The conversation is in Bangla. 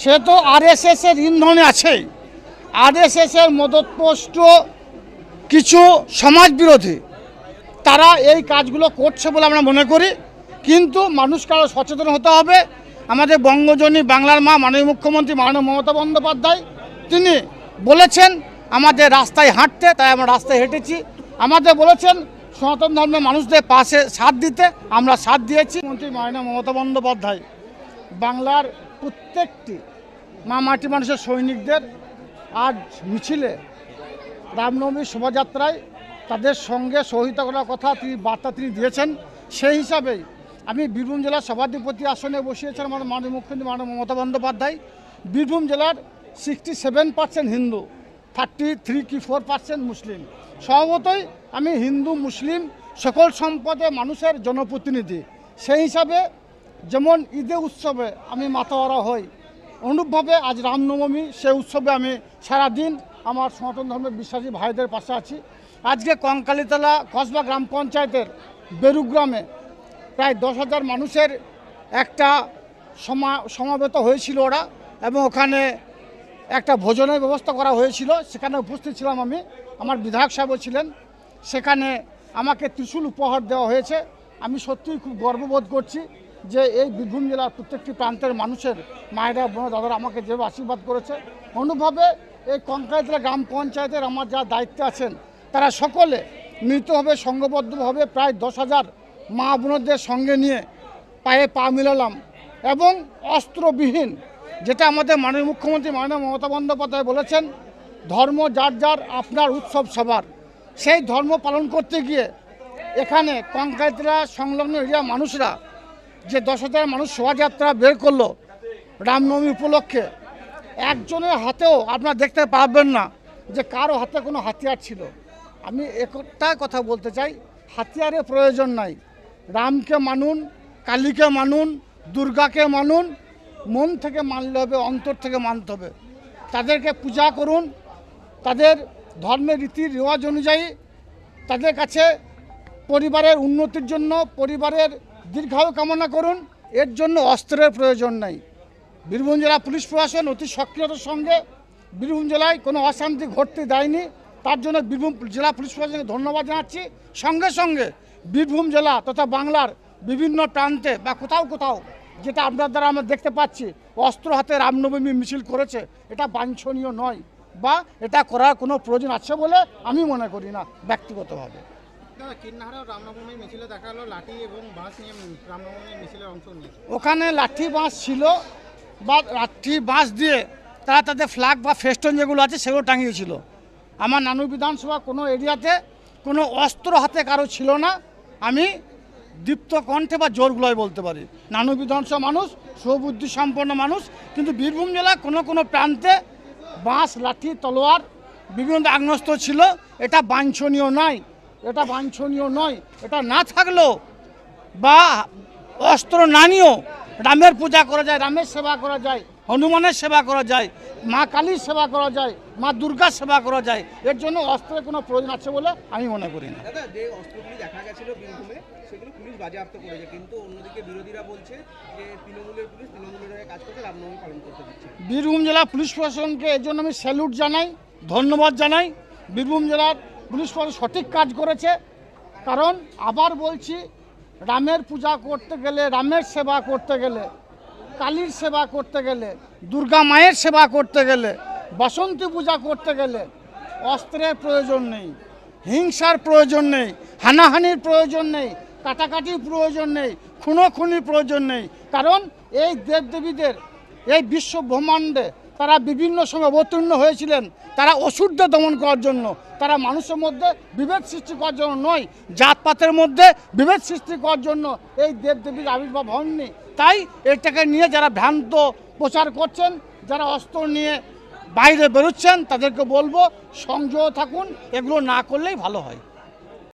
সে তো আরএসএস এর ইন্ধনে আছে। আরএসএস এর মদতপোষ্ট কিছু সমাজ বিরোধী তারা এই কাজগুলো করছে বলে আমরা মনে করি। কিন্তু মানুষকে আরও সচেতন হতে হবে। আমাদের বঙ্গজনী বাংলার মা, মাননীয় মুখ্যমন্ত্রী মাননীয় মমতা বন্দ্যোপাধ্যায়, তিনি বলেছেন, আমাদের রাস্তায় হাঁটতে, তাই আমরা রাস্তায় হেঁটেছি। আমাদের বলেছেন, সনাতন ধর্মের মানুষদের পাশে সাথ দিতে আমরা সাথ দিয়েছি। মন্ত্রী মাননীয় মমতা বন্দ্যোপাধ্যায়, বাংলার প্রত্যেকটি মা মাটি মানুষের সৈনিকদের আজ মিছিলে রামনবমীর শোভাযাত্রায় তাদের সঙ্গে সহিতা করার কথা তিনি বার্তা তিনি দিয়েছেন। সেই হিসাবেই আমি বীরভূম জেলার সভাধিপতি আসনে বসিয়েছেন আমার মাননীয় মুখ্যমন্ত্রী মাননীয় মমতা বন্দ্যোপাধ্যায়। বীরভূম জেলার sixty seven percent Hindu thirty three কি ফোর পার্সেন্ট মুসলিম। স্বভাবতই আমি হিন্দু, মুসলিম সকল সম্পদে মানুষের জনপ্রতিনিধি। সেই হিসাবে যেমন ঈদে উৎসবে আমি মাতাওয়ারা হই, অনুরূপভাবে আজ রামনবমী, সেই উৎসবে আমি সারাদিন আমার সনাতন ধর্মের বিশ্বাসী ভাইদের পাশে আছি। আজকে কঙ্কালীতলা কসবা গ্রাম পঞ্চায়েতের বেরুগ্রামে প্রায় দশ হাজার মানুষের একটা সমা, সমাবেত হয়েছিল ওরা এবং ওখানে একটা ভোজনের ব্যবস্থা করা হয়েছিল। সেখানে উপস্থিত ছিলাম আমি, আমার বিধায়ক সাহেবও ছিলেন। সেখানে আমাকে ত্রিশূল উপহার দেওয়া হয়েছে। আমি সত্যিই খুব গর্ববোধ করছি। যে এই বীরভূম জেলার প্রত্যেকটি প্রান্তের মানুষের মায়েরা বোন দাদারা আমাকে যেভাবে আশীর্বাদ করেছে অনুভাবে এই কঙ্কাইতলা গ্রাম পঞ্চায়েতের আমার যা দায়িত্বে আছেন, তারা সকলে মৃতভাবে, সংঘবদ্ধভাবে প্রায় দশ হাজার মা বোনদের সঙ্গে নিয়ে পায়ে পা মিলালাম এবং অস্ত্রবিহীন, যেটা আমাদের মাননীয় মুখ্যমন্ত্রী মাননীয় মমতা বন্দ্যোপাধ্যায় বলেছেন, ধর্ম যার যার আপনার উৎসব সবার। সেই ধর্ম পালন করতে গিয়ে এখানে কঙ্কাইতরা সংলগ্ন এরিয়া মানুষরা যে দশ হাজার মানুষ শোভাযাত্রা বের করল রামনবমী উপলক্ষে, একজনের হাতেও আপনারা দেখতে পারবেন না যে কারও হাতে কোনো হাতিয়ার ছিল। আমি একটা কথা বলতে চাই, হাতিয়ারের প্রয়োজন নাই। রামকে মানুন, কালীকে মানুন, দুর্গাকে মানুন, মন থেকে মানলে হবে, অন্তর থেকে মানতে হবে। তাদেরকে পূজা করুন, তাদের ধর্মের রীতি রেওয়াজ অনুযায়ী তাদের কাছে পরিবারের উন্নতির জন্য, পরিবারের দীর্ঘায়ু কামনা করুন, এর জন্য অস্ত্রের প্রয়োজন নাই। বীরভূম জেলা পুলিশ প্রশাসন অতি সক্রিয়তার সঙ্গে বীরভূম জেলায় কোনো অশান্তি ঘটতে দেয়নি। তার জন্য বীরভূম জেলা পুলিশ প্রশাসনকে ধন্যবাদ জানাচ্ছি। সঙ্গে সঙ্গে বীরভূম জেলা তথা বাংলার বিভিন্ন প্রান্তে বা কোথাও কোথাও যেটা আপনার দ্বারা আমরা দেখতে পাচ্ছি, অস্ত্র হাতে রামনবমী মিছিল করেছে, এটা বাঞ্ছনীয় নয় বা এটা করার কোনো প্রয়োজন আছে বলে আমি মনে করি না ব্যক্তিগতভাবে। ওখানে লাঠি বাঁশ ছিল, বা লাঠি বাঁশ দিয়ে তারা তাদের ফ্ল্যাগ বা ফেস্টন যেগুলো আছে সেগুলো টাঙিয়েছিল। আমার নানু বিধানসভা কোনো এরিয়াতে কোনো অস্ত্র হাতে কারও ছিল না, আমি দীপ্ত কণ্ঠে বা জোরগুলোয় বলতে পারি। নানু বিধানসভা মানুষ, সুবুদ্ধি সম্পন্ন মানুষ, কিন্তু বীরভূম জেলার কোনো কোনো প্রান্তে বাঁশ, লাঠি, তলোয়ার বিভিন্ন আগ্নস্ত ছিল, এটা বাঞ্ছনীয় নয়। এটা বাঞ্ছনীয় নয় এটা না থাকলেও বা অস্ত্র না নিয়েও রামের পূজা করা যায় রামের সেবা করা যায় হনুমানের সেবা করা যায় মা কালীর সেবা করা যায় মা দুর্গার সেবা করা যায় এর জন্য অস্ত্রের কোনো প্রয়োজন আছে বলে আমি মনে করি না। বীরভূম জেলা পুলিশ প্রশাসনকে এর জন্য আমি স্যালুট জানাই ধন্যবাদ জানাই। বীরভূম জেলার পুলিশ প্রশাসন সঠিক কাজ করেছে। কারণ আবার বলছি, রামের পূজা করতে গেলে, রামের সেবা করতে গেলে, কালীর সেবা করতে গেলে, দুর্গা মায়ের সেবা করতে গেলে, বসন্তী পূজা করতে গেলে অস্ত্রের প্রয়োজন নেই, হিংসার প্রয়োজন নেই, হানাহানির প্রয়োজন নেই, কাটাকাটির প্রয়োজন নেই, খুনোখুনির প্রয়োজন নেই। কারণ এই দেবদেবীদের, এই বিশ্ব ব্রহ্মাণ্ডে তারা বিভিন্ন সময় অবতীর্ণ হয়েছিলেন। তারা অসুরদের দমন করার জন্য। তারা মানুষের মধ্যে বিভেদ সৃষ্টি করার জন্য নয়, জাতপাতের মধ্যে বিভেদ সৃষ্টি করার জন্য এই দেবদেবীর আবির্ভাব হননি। তাই এটাকে নিয়ে যারা ভ্রান্ত প্রচার করছেন, যারা অস্ত্র নিয়ে বাইরে বেরোচ্ছেন, তাদেরকে বলব সংযত থাকুন। এগুলো না করলেই ভালো হয়।